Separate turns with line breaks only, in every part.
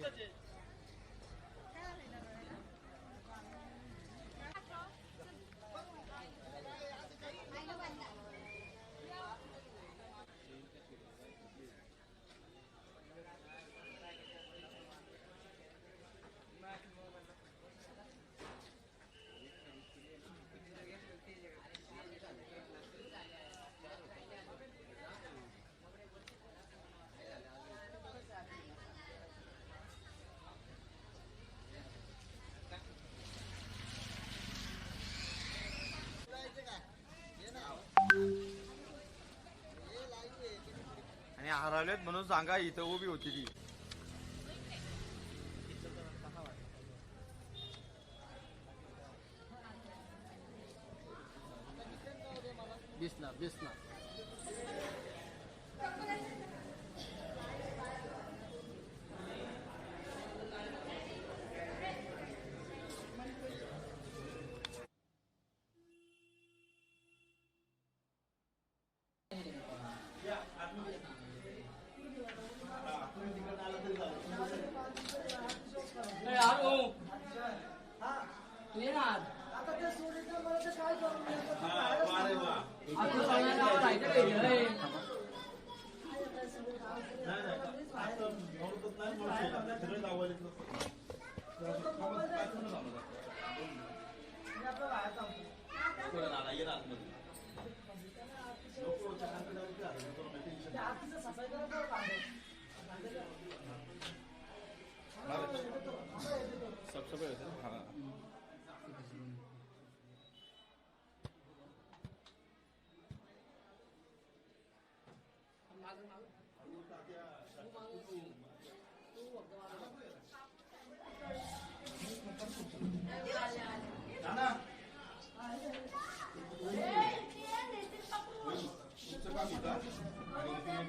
끝까지. मिळालेत म्हणून सांगा इथं उभी होती ती.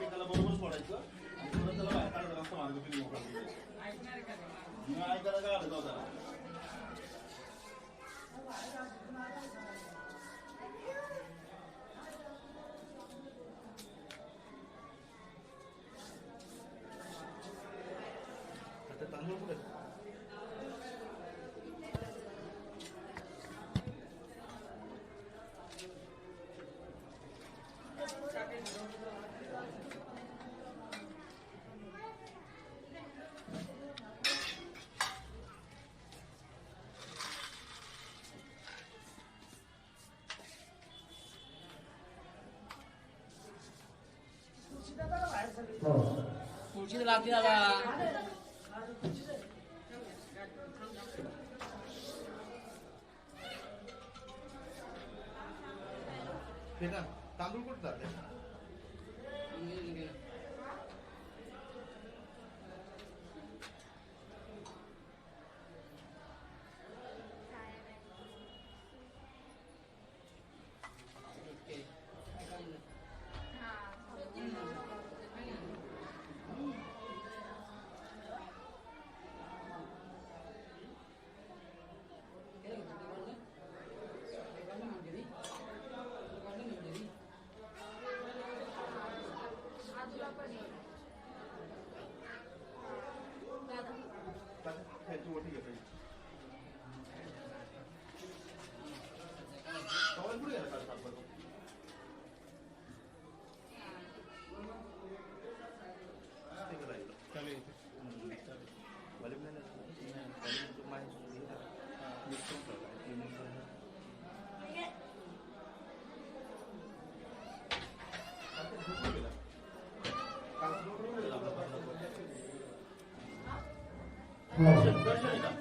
त्याला बरोबरच पडायचं आणि त्याला बाहेर
काढायला तुळशी लागते दादा.
तांदूळ कुठं 감사합니다. 감사합니다.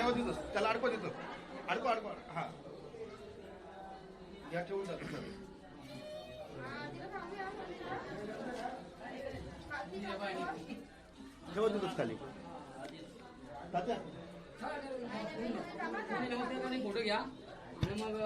तेव्हा देतोस त्याला अडको देतो
अडको अडको हा. या ठेवून जातो ठेवा देतोस खाली. तात्या.
फोटो घ्या मग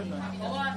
คนหน่อ
ย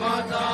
माता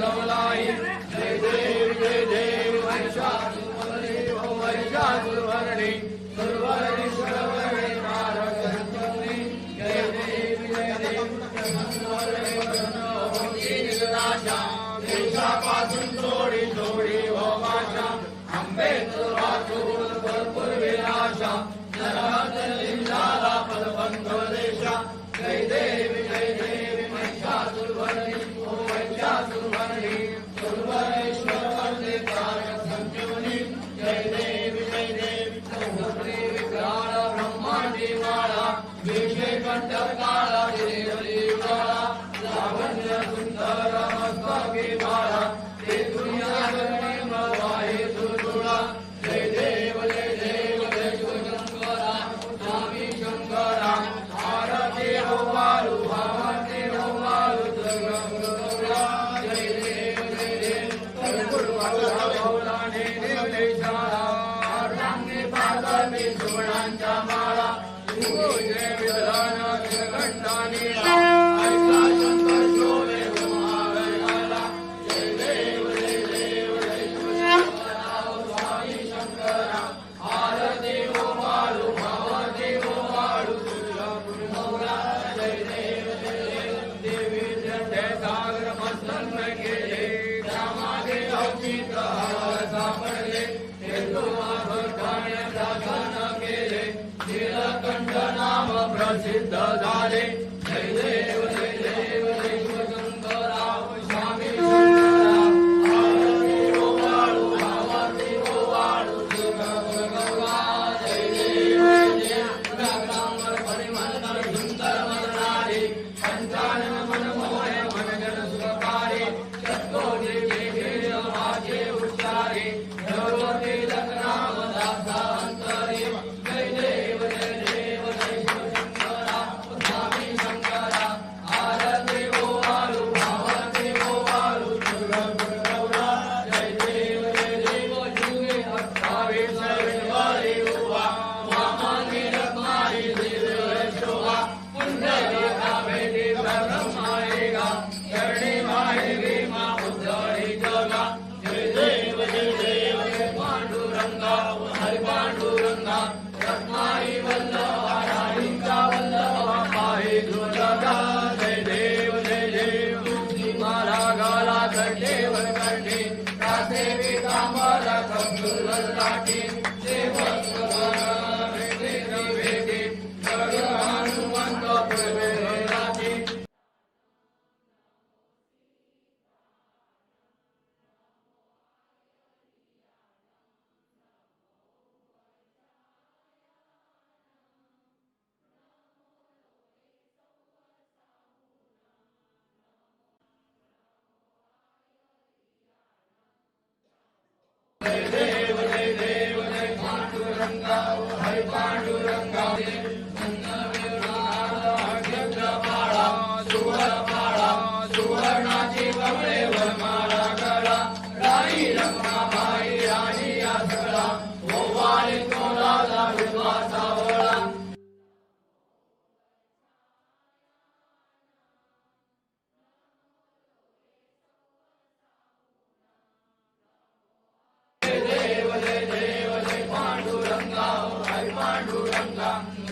கொண்டோமான் प्रसिद्ध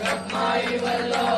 Brahma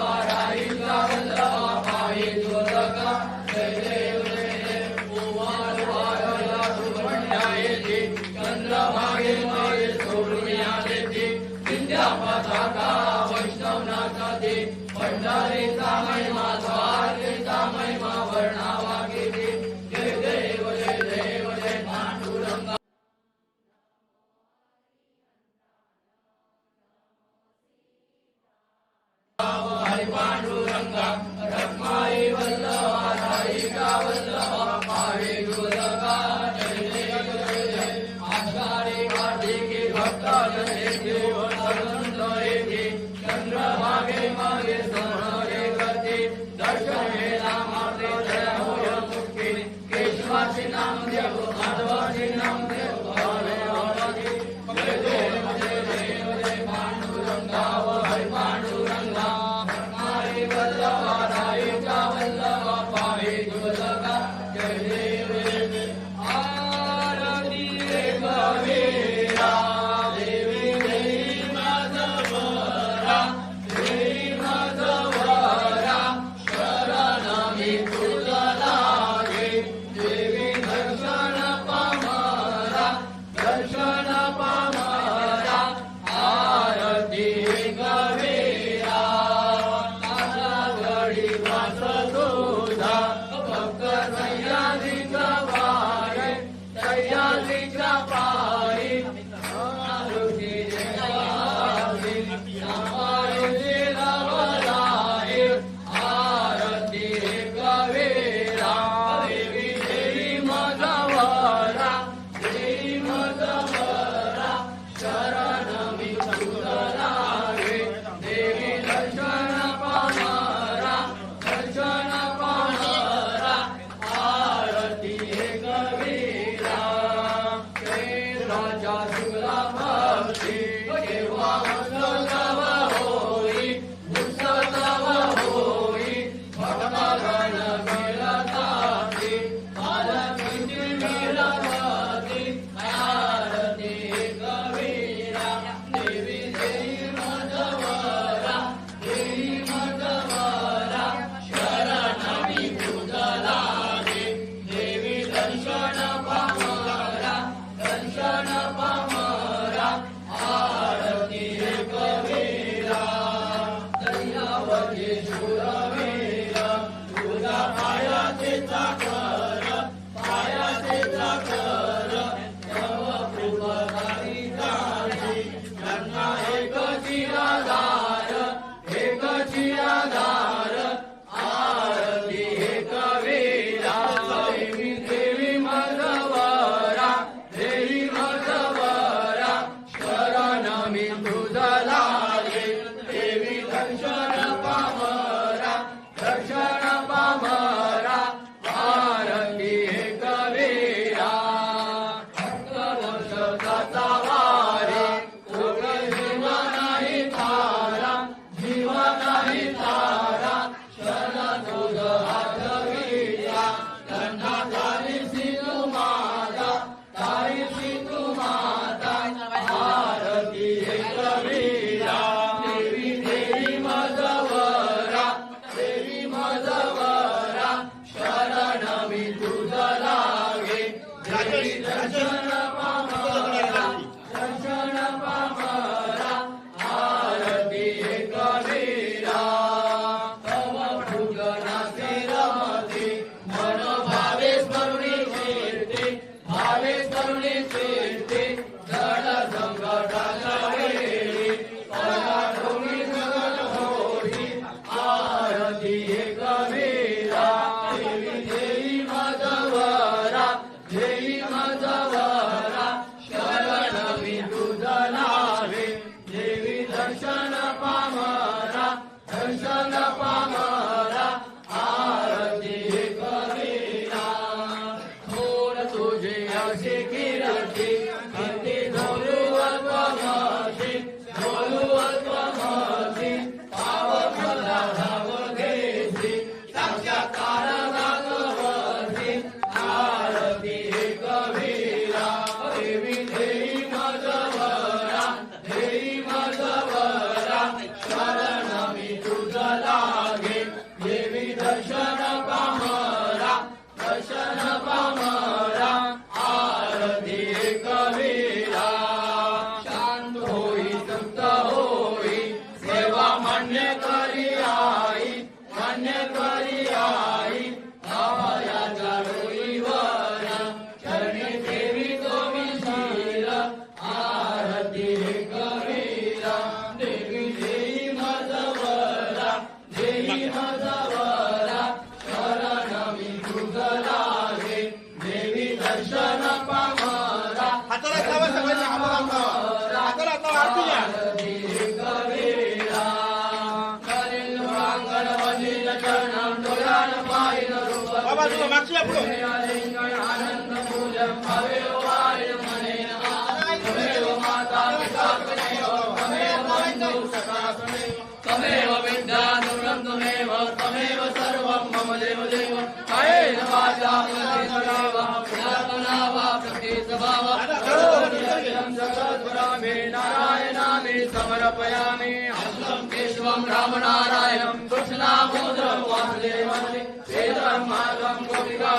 Brasil é मे नारायणामि समर्पयामि। हस्तं विश्वं रामनारायणं कृष्णामोदरं वासुदेवं वेदं मार्गं गोपिका